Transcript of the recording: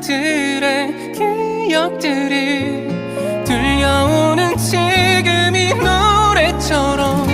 날들의 기억들이 들려오는 지금 이 노래처럼.